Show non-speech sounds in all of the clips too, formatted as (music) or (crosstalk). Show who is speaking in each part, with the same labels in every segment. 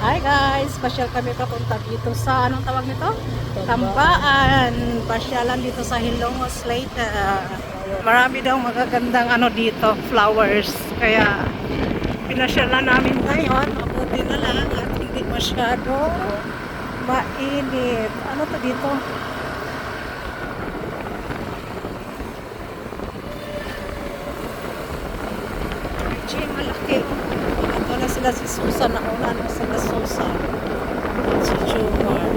Speaker 1: Hi guys, pasyal kami papunta dito sa anong tawag nito? Tambaan. Pasyalan dito sa Hilongos Lake. Ah, marami daw magagandang ano dito, flowers. Kaya pinasyalan namin ngayon. Mabuti na lang at hindi masyado mainit. Ano to dito? Medyo malaki. Ito na sila si Susan. Nauna na sila Susan. Si Jumar.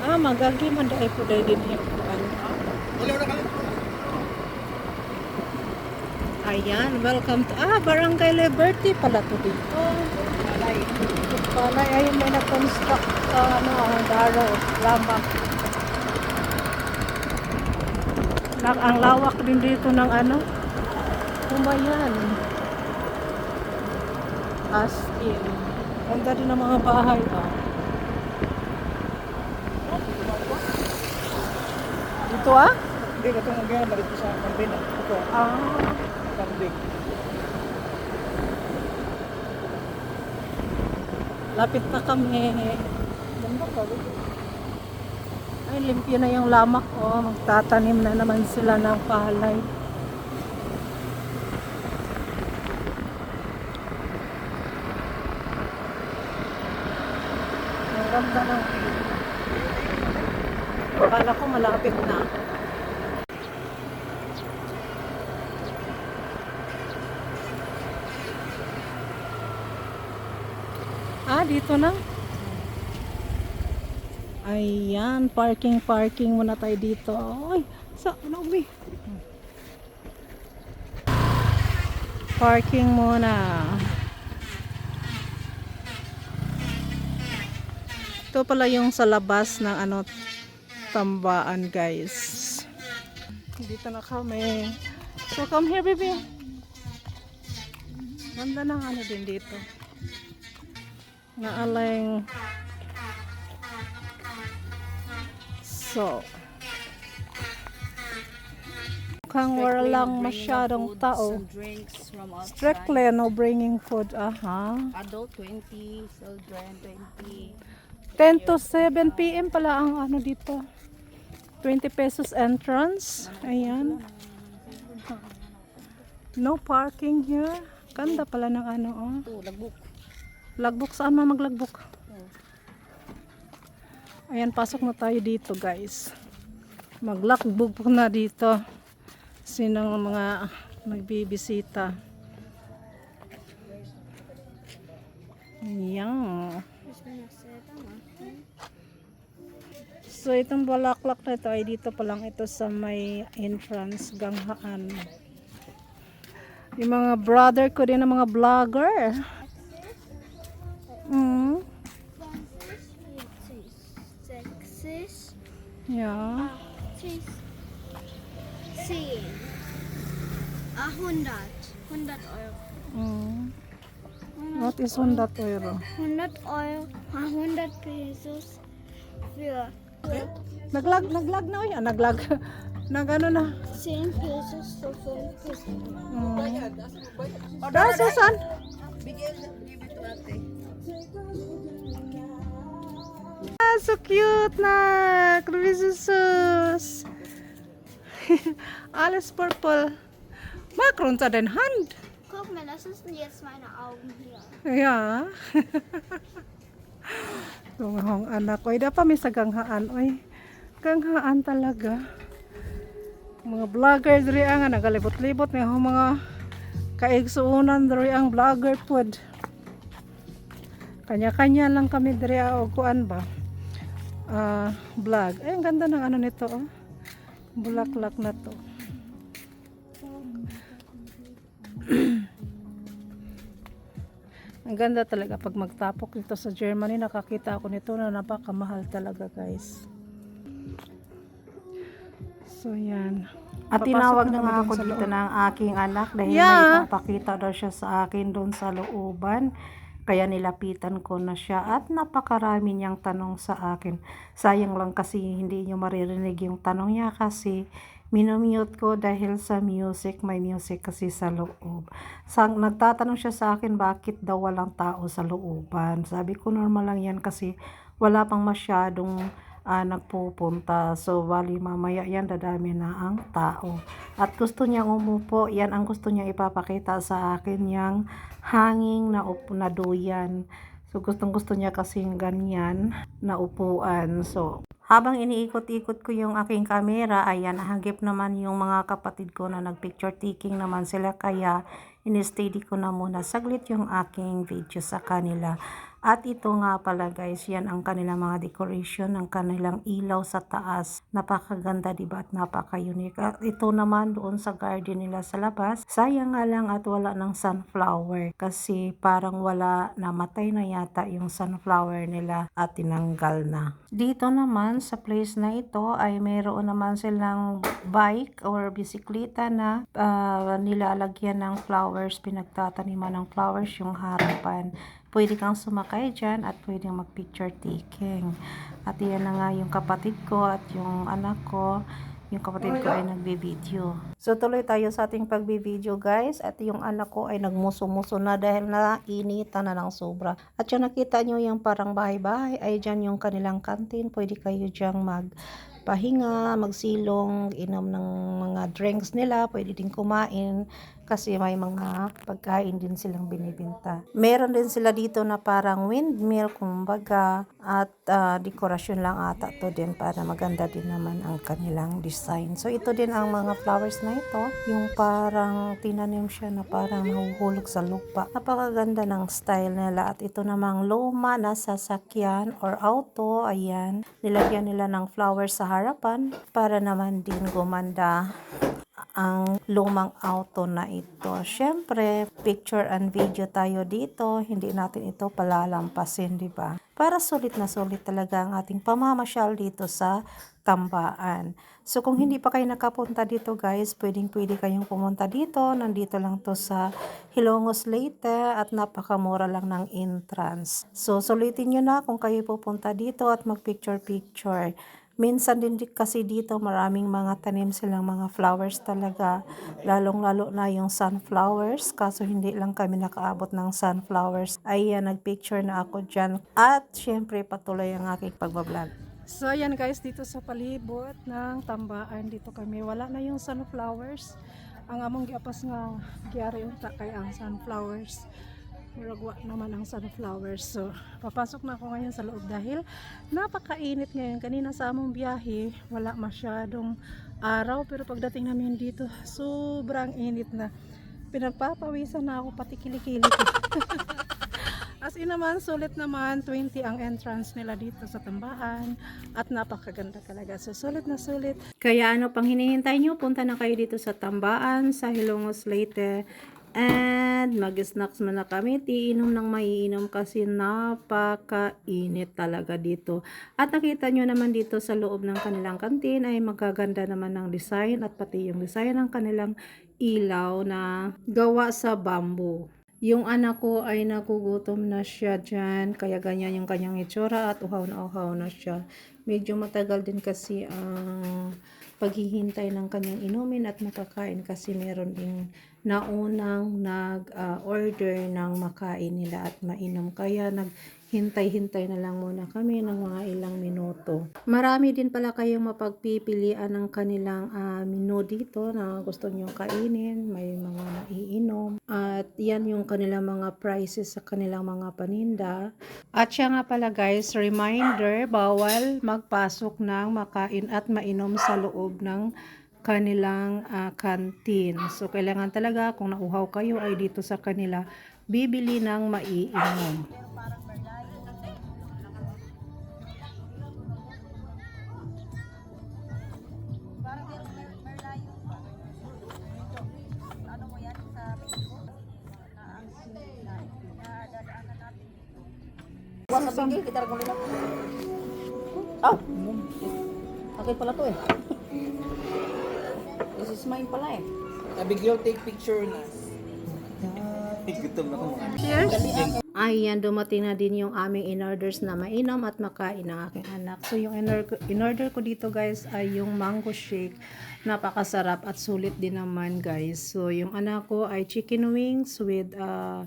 Speaker 1: Ah, magagi man dahil po dahil din yung ano. Ayan, welcome to, ah, Barangay Liberty pala to dito. Palay. Palay, ayun may na-construct, ano, ang daro, lamak. Nak ang lawak din dito ng ano, kumayan. As in. Ganda din ng mga bahay, ah. Dito, ah?
Speaker 2: Hindi, katong mga balik ko sa Marbena. Ito,
Speaker 1: Ah.
Speaker 2: kambing.
Speaker 1: Lapit na kami. Ganda ka. Ay, limpyo na yung lamak. Oh, magtatanim na naman sila ng palay. Ng view. Akala ko malapit na. Ah, dito na. Ayan, parking, parking muna tayo dito. Ay, sa, ano, umi? Parking muna. Ito pala yung sa labas ng ano, tambaan, guys. Dito na kami. So, come here, baby. Ganda ng ano din dito na aling so mukhang walang masyadong tao strictly no bringing food aha
Speaker 3: Adult 20, children 20.
Speaker 1: 10 to 7 p.m. pala ang ano dito 20 pesos entrance ayan no parking here ganda pala ng ano oh
Speaker 3: Ito, lagbuk.
Speaker 1: Logbook, saan man maglogbook? Ayan, pasok na tayo dito guys. Maglogbook po na dito. Sinong mga nagbibisita. Ayan. So, itong balaklak na ito ay dito pa lang ito sa may entrance ganghaan. Yung mga brother ko din ng mga vlogger. Mm. Yeah.
Speaker 4: Zehn. Ah, 100. 100 Euro.
Speaker 1: Mm. What is 100 euro?
Speaker 4: 100 Euro. Ah, 100 Pesos für
Speaker 1: Naglag, naglag na yan. Naglag. (laughs) Nag ano na.
Speaker 4: 10 Pesos für 5 Pesos.
Speaker 1: Mm. Da, Susan. Ah, so cute na. Grabe susus. (laughs) Alles purple. Macron sa den Hand.
Speaker 4: Guck mal, das ist jetzt meine Augen hier.
Speaker 1: Yeah. (laughs) Tungahong anak ko. Ida pa may sa ganghaan. Oy, ganghaan talaga. Mga vlogger diri ang nagalibot-libot nga mga kaigsuunan diri ang vlogger pod. Kanya-kanya lang kami diri o kuan ba? Ah, vlog. Ay, ang ganda ng ano nito, oh. Bulaklak na to. Ang ganda talaga pag magtapok dito sa Germany. Nakakita ako nito na napakamahal talaga guys. So yan.
Speaker 5: At
Speaker 1: Papasok
Speaker 5: tinawag
Speaker 1: na
Speaker 5: nga ako dito ng aking anak dahil
Speaker 1: Yeah.
Speaker 5: may ipapakita daw siya sa akin doon sa looban. Kaya nilapitan ko na siya at napakarami niyang tanong sa akin. Sayang lang kasi hindi niyo maririnig yung tanong niya kasi Minumute ko dahil sa music, may music kasi sa loob. Sang, nagtatanong siya sa akin bakit daw walang tao sa looban. Sabi ko normal lang yan kasi wala pang masyadong ah, nagpupunta. So, bali mamaya yan dadami na ang tao. At gusto niyang umupo, yan ang gusto niya ipapakita sa akin yung hanging na, up, na duyan. So, gustong gusto niya kasing ganyan na upuan. So, habang iniikot-ikot ko yung aking camera, ayan, hagip naman yung mga kapatid ko na nagpicture taking naman sila. Kaya, in-steady ko na muna saglit yung aking video sa kanila. At ito nga pala guys, yan ang kanilang mga decoration ng kanilang ilaw sa taas. Napakaganda diba at napaka-unique. At ito naman doon sa garden nila sa labas. Sayang nga lang at wala ng sunflower kasi parang wala namatay na yata yung sunflower nila at tinanggal na. Dito naman sa place na ito ay mayroon naman silang bike or bisikleta na ah, nilalagyan ng flowers, pinagtataniman ng flowers yung harapan. Pwede kang sumakay dyan at pwede mag-picture taking. At yan na nga yung kapatid ko at yung anak ko. Yung kapatid ko ay nagbe-video. So tuloy tayo sa ating pagbe-video guys. At yung anak ko ay nagmuso-muso na dahil nainitan na ng sobra. At yung nakita nyo yung parang bahay-bahay ay dyan yung kanilang kantin. Pwede kayo dyang mag pahinga, magsilong, inom ng mga drinks nila, pwede din kumain kasi may mga pagkain din silang binibinta. Meron din sila dito na parang windmill, kumbaga, at ah, dekorasyon lang ata to din para maganda din naman ang kanilang design. So ito din ang mga flowers na ito, yung parang tinanim siya na parang nahuhulog sa lupa. Napakaganda ng style nila at ito namang luma na sasakyan or auto, ayan, nilagyan nila ng flowers sa harapan para naman din gumanda ang lumang auto na ito. Siyempre, picture and video tayo dito. Hindi natin ito palalampasin, di ba? Para sulit na sulit talaga ang ating pamamasyal dito sa Tambaan. So, kung hindi pa kayo nakapunta dito, guys, pwedeng pwede kayong pumunta dito. Nandito lang to sa Hilongos Leyte at napakamura lang ng entrance. So, sulitin nyo na kung kayo pupunta dito at mag-picture-picture. Minsan din di- kasi dito maraming mga tanim silang mga flowers talaga. Lalong-lalo na yung sunflowers. Kaso hindi lang kami nakaabot ng sunflowers. Ayan, nagpicture na ako dyan. At syempre patuloy ang aking pagbablog.
Speaker 1: So ayan guys, dito sa palibot ng tambaan dito kami. Wala na yung sunflowers. Ang among giapas nga giyari unta kay ang sunflowers. Muragwa naman ang sunflowers. So, papasok na ako ngayon sa loob dahil napakainit ngayon. Kanina sa among biyahe, wala masyadong araw. Pero pagdating namin dito, sobrang init na. Pinagpapawisan na ako pati kilikili ko. (laughs) As in naman, sulit naman, 20 ang entrance nila dito sa tambahan at napakaganda talaga. So, sulit na sulit.
Speaker 5: Kaya ano pang hinihintay nyo, punta na kayo dito sa Tambaan, sa Hilongos Leyte. And mag-snacks muna kami, tiinom ng maiinom kasi napakainit talaga dito. At nakita nyo naman dito sa loob ng kanilang kantin ay magaganda naman ng design at pati yung design ng kanilang ilaw na gawa sa bamboo. Yung anak ko ay nagugutom na siya dyan, kaya ganyan yung kanyang itsura at uhaw na uhaw na siya. Medyo matagal din kasi ang paghihintay ng kanyang inumin at makakain kasi meron ding naunang nag-order ng makain nila at mainom. Kaya naghintay-hintay na lang muna kami ng mga ilang minuto. Marami din pala kayong mapagpipilian ng kanilang ah, menu dito na gusto nyo kainin. May mga. At yan yung kanilang mga prices sa kanilang mga paninda. At siya nga pala guys, reminder, bawal magpasok ng makain at mainom sa loob ng kanilang ah, canteen. So, kailangan talaga kung nauhaw kayo ay dito sa kanila bibili ng maiinom.
Speaker 3: Oh! Akin pala to eh. (laughs) This is mine pala eh.
Speaker 2: Sabi girl, take picture na. Gutom na ko.
Speaker 1: Cheers!
Speaker 5: Ayan, dumating na din yung aming in-orders na mainom at makain ng aking anak. So, yung in-order ko dito guys ay yung mango shake. napakasarap at sulit din naman guys. So yung anak ko ay chicken wings with uh,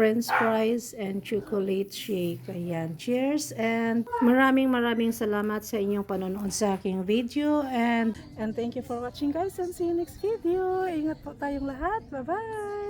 Speaker 5: french fries and chocolate shake. Ayan, cheers and maraming maraming salamat sa inyong panonood sa aking video and
Speaker 1: And thank you for watching guys and see you next video. Ingat po tayong lahat. Bye-bye!